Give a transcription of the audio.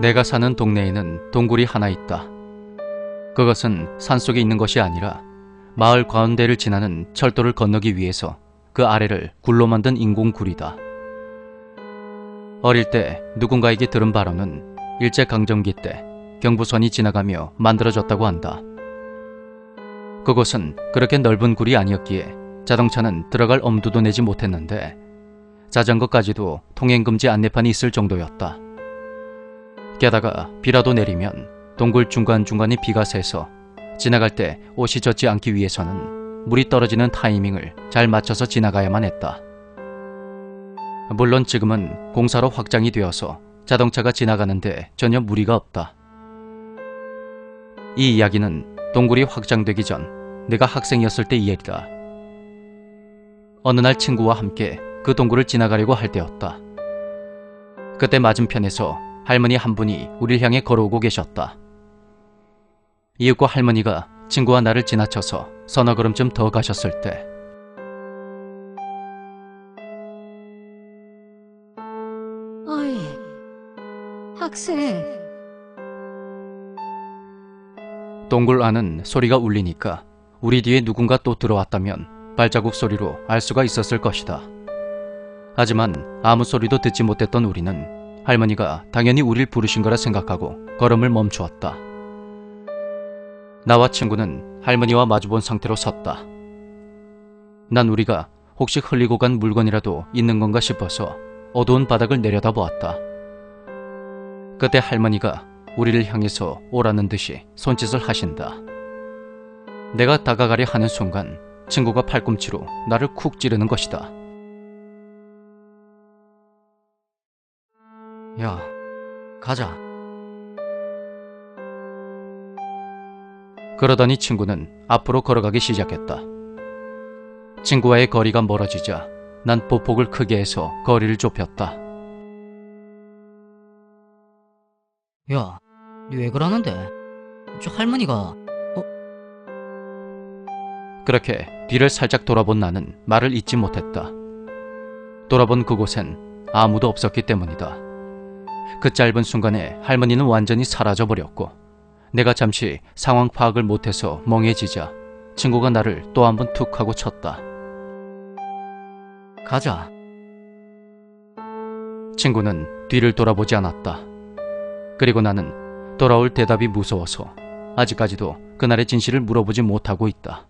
내가 사는 동네에는 동굴이 하나 있다. 그것은 산속에 있는 것이 아니라 마을 가운데를 지나는 철도를 건너기 위해서 그 아래를 굴로 만든 인공굴이다. 어릴 때 누군가에게 들은 바로는 일제강점기 때 경부선이 지나가며 만들어졌다고 한다. 그곳은 그렇게 넓은 굴이 아니었기에 자동차는 들어갈 엄두도 내지 못했는데 자전거까지도 통행금지 안내판이 있을 정도였다. 게다가 비라도 내리면 동굴 중간중간에 비가 새서 지나갈 때 옷이 젖지 않기 위해서는 물이 떨어지는 타이밍을 잘 맞춰서 지나가야만 했다. 물론 지금은 공사로 확장이 되어서 자동차가 지나가는데 전혀 무리가 없다. 이 이야기는 동굴이 확장되기 전 내가 학생이었을 때 이야기다. 어느 날 친구와 함께 그 동굴을 지나가려고 할 때였다. 그때 맞은편에서 할머니 한 분이 우리를 향해 걸어오고 계셨다. 이윽고 할머니가 친구와 나를 지나쳐서 서너 걸음쯤 더 가셨을 때 어이, 학생, 동굴 안은 소리가 울리니까 우리 뒤에 누군가 또 들어왔다면 발자국 소리로 알 수가 있었을 것이다. 하지만 아무 소리도 듣지 못했던 우리는 할머니가 당연히 우릴 부르신 거라 생각하고 걸음을 멈추었다. 나와 친구는 할머니와 마주본 상태로 섰다. 난 우리가 혹시 흘리고 간 물건이라도 있는 건가 싶어서 어두운 바닥을 내려다보았다. 그때 할머니가 우리를 향해서 오라는 듯이 손짓을 하신다. 내가 다가가려 하는 순간 친구가 팔꿈치로 나를 쿡 찌르는 것이다. 야, 가자. 그러더니 친구는 앞으로 걸어가기 시작했다. 친구와의 거리가 멀어지자 난 보폭을 크게 해서 거리를 좁혔다. 야, 니왜 그러는데? 저 할머니가 그렇게 뒤를 살짝 돌아본 나는 말을 잇지 못했다. 돌아본 그곳엔 아무도 없었기 때문이다. 그 짧은 순간에 할머니는 완전히 사라져 버렸고 내가 잠시 상황 파악을 못해서 멍해지자 친구가 나를 또 한 번 툭 하고 쳤다. 가자. 친구는 뒤를 돌아보지 않았다. 그리고 나는 돌아올 대답이 무서워서 아직까지도 그날의 진실을 물어보지 못하고 있다.